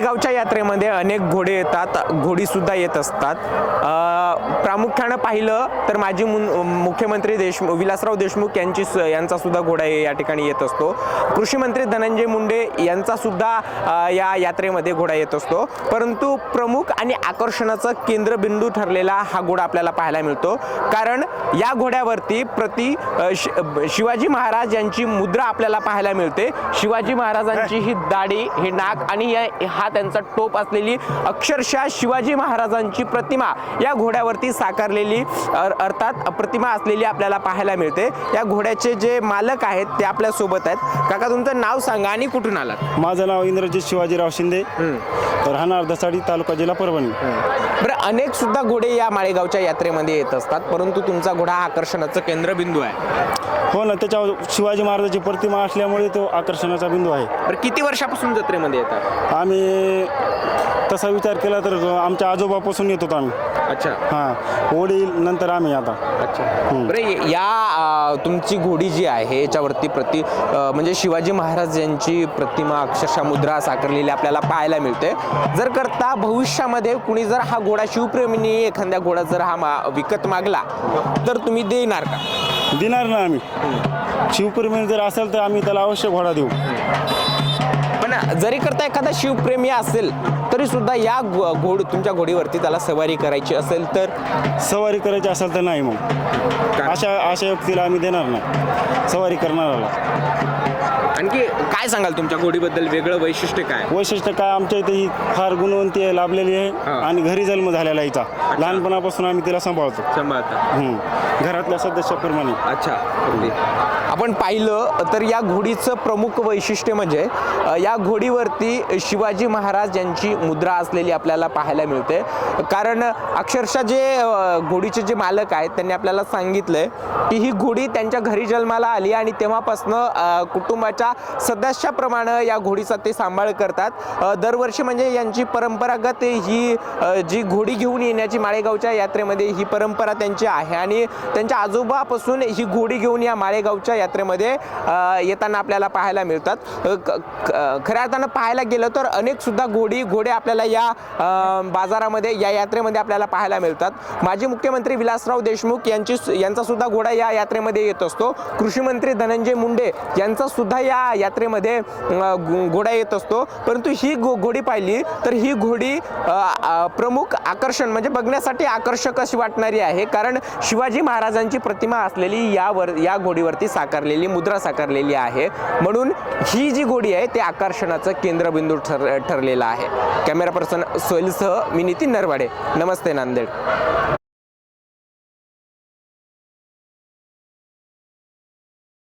माळेगावच्या यात्रेमध्ये अनेक घोडे येतात घोडीसुद्धा येत असतात. प्रामुख्यानं पाहिलं तर माजी मुख्यमंत्री देशमुख विलासराव देशमुख यांची यांचा सुद्धा घोडा या ठिकाणी येत असतो. कृषी मंत्री धनंजय मुंडे यांचा सुद्धा या यात्रेमध्ये घोडा येत असतो. परंतु प्रमुख आणि आकर्षणाचं केंद्रबिंदू ठरलेला हा घोडा आपल्याला पाहायला मिळतो. कारण या घोड्यावरती प्रति शिवाजी महाराज यांची मुद्रा आपल्याला पाहायला मिळते. शिवाजी महाराजांची ही दाढी हे नाक आणि या- हा त्यांचा टोप असलेली अक्षरशः शिवाजी महाराजांची प्रतिमा या घोड्यावरती सा अर- अर्थात प्रतिमा असलेली आपल्याला पाहायला मिळते. या घोड्याचे जे मालक आहेत ते आपल्यासोबत आहेत. काका तुमचं नाव सांगा आणि कुठून आलात? माझं नाव इंद्रजित शिवाजीराव शिंदे. राहणार दसाडी तालुका जिल्हा परभणी. बरं अनेक सुद्धा घोडे या माळेगावच्या यात्रेमध्ये येत असतात परंतु तुमचा घोडा आकर्षणाचं केंद्रबिंदू आहे. हो ना त्याच्यावर शिवाजी महाराजाची प्रतिमा असल्यामुळे तो आकर्षणाचा बिंदू आहे. बरं किती वर्षापासून जत्रेमध्ये येतात? आम्ही तसा विचार केला तर आमच्या आजोबापासून येत होतो आम्ही. अच्छा. हां वडील नंतर आम्ही आता. अच्छा. बरं या तुमची घोडी जी आहे याच्यावरती प्रति अ, म्हणजे शिवाजी महाराज यांची प्रतिमा अक्षरशः मुद्रा साकारलेली आपल्याला पाहायला मिळते. जर करता भविष्यामध्ये कुणी जर हा घोडा शिवप्रेमीने एखाद्या घोडा जर हा मा विकत मागला तर तुम्ही देणार का? देणार ना आम्ही. शिवप्रेमी जर असेल तर आम्ही त्याला अवश्य घोडा देऊ. पण जरी करता एखादा शिवप्रेमी असेल तरी सुद्धा या घोड तुमच्या घोडीवरती त्याला सवारी करायची असेल तर? सवारी करायची असेल तर नाही मग. अशा अशा व्यक्तीला आम्ही देणार नाही. सवारी करणाराला आणखी काय सांगाल तुमच्या घोडीबद्दल? वेगळं वैशिष्ट्य काय? वैशिष्ट्य काय? आमच्या इथे ही फार गुणवंती आहे लाभलेली आहे. आणि घरी जन्म झालेला हिचा लहानपणापासून आम्ही तिला सांभाळतो. सांभाळता. घरातल्या सदस्याप्रमाणे अच्छा. आपण पाहिलं तर या घोडीचं प्रमुख वैशिष्ट्य म्हणजे या घोडीवरती शिवाजी महाराज यांची मुद्रा असलेली आपल्याला पाहायला मिळते. कारण अक्षरशः जे घोडीचे जे मालक आहेत त्यांनी आपल्याला सांगितलंय की ही घोडी त्यांच्या घरी जन्माला आली आणि तेव्हापासनं कुटुंबाच्या सदस्याप्रमाणे या घोडीचा ते सांभाळ करतात. दरवर्षी म्हणजे यांची परंपरागत ही जी घोडी घेऊन येण्याची माळेगावच्या यात्रेमध्ये ही परंपरा त्यांची आहे आणि त्यांच्या आजोबापासून ही घोडी घेऊन या माळेगावच्या यात्रेमध्ये येताना आपल्याला पाहायला मिळतात. क- खऱ्या अर्थानं पाहायला गेलं तर अनेक सुद्धा घोडी घोडे आपल्याला या बाजारामध्ये या यात्रेमध्ये आपल्याला पाहायला मिळतात. माजी मुख्यमंत्री विलासराव देशमुख यांची यांचा सुद्धा घोडा या यात्रेमध्ये येत असतो. कृषी मंत्री धनंजय मुंडे यांचा सुद्धा या यात्रेमध्ये घोडा येत असतो. परंतु ही घो घोडी पाहिली तर ही घोडी प्रमुख आकर्षण म्हणजे बघण्यासाठी आकर्षक अशी वाटणारी आहे. कारण शिवाजी महाराजांची प्रतिमा असलेली यावर या घोडीवरती साकारलेली मुद्रा साकारलेली आहे. म्हणून ही जी घोडी आहे ते आकर्षणाचं केंद्रबिंदू ठर ठरलेला आहे. कॅमेरा पर्सन सोयलसह मी नितीन नरवाडे. नमस्ते नांदेड.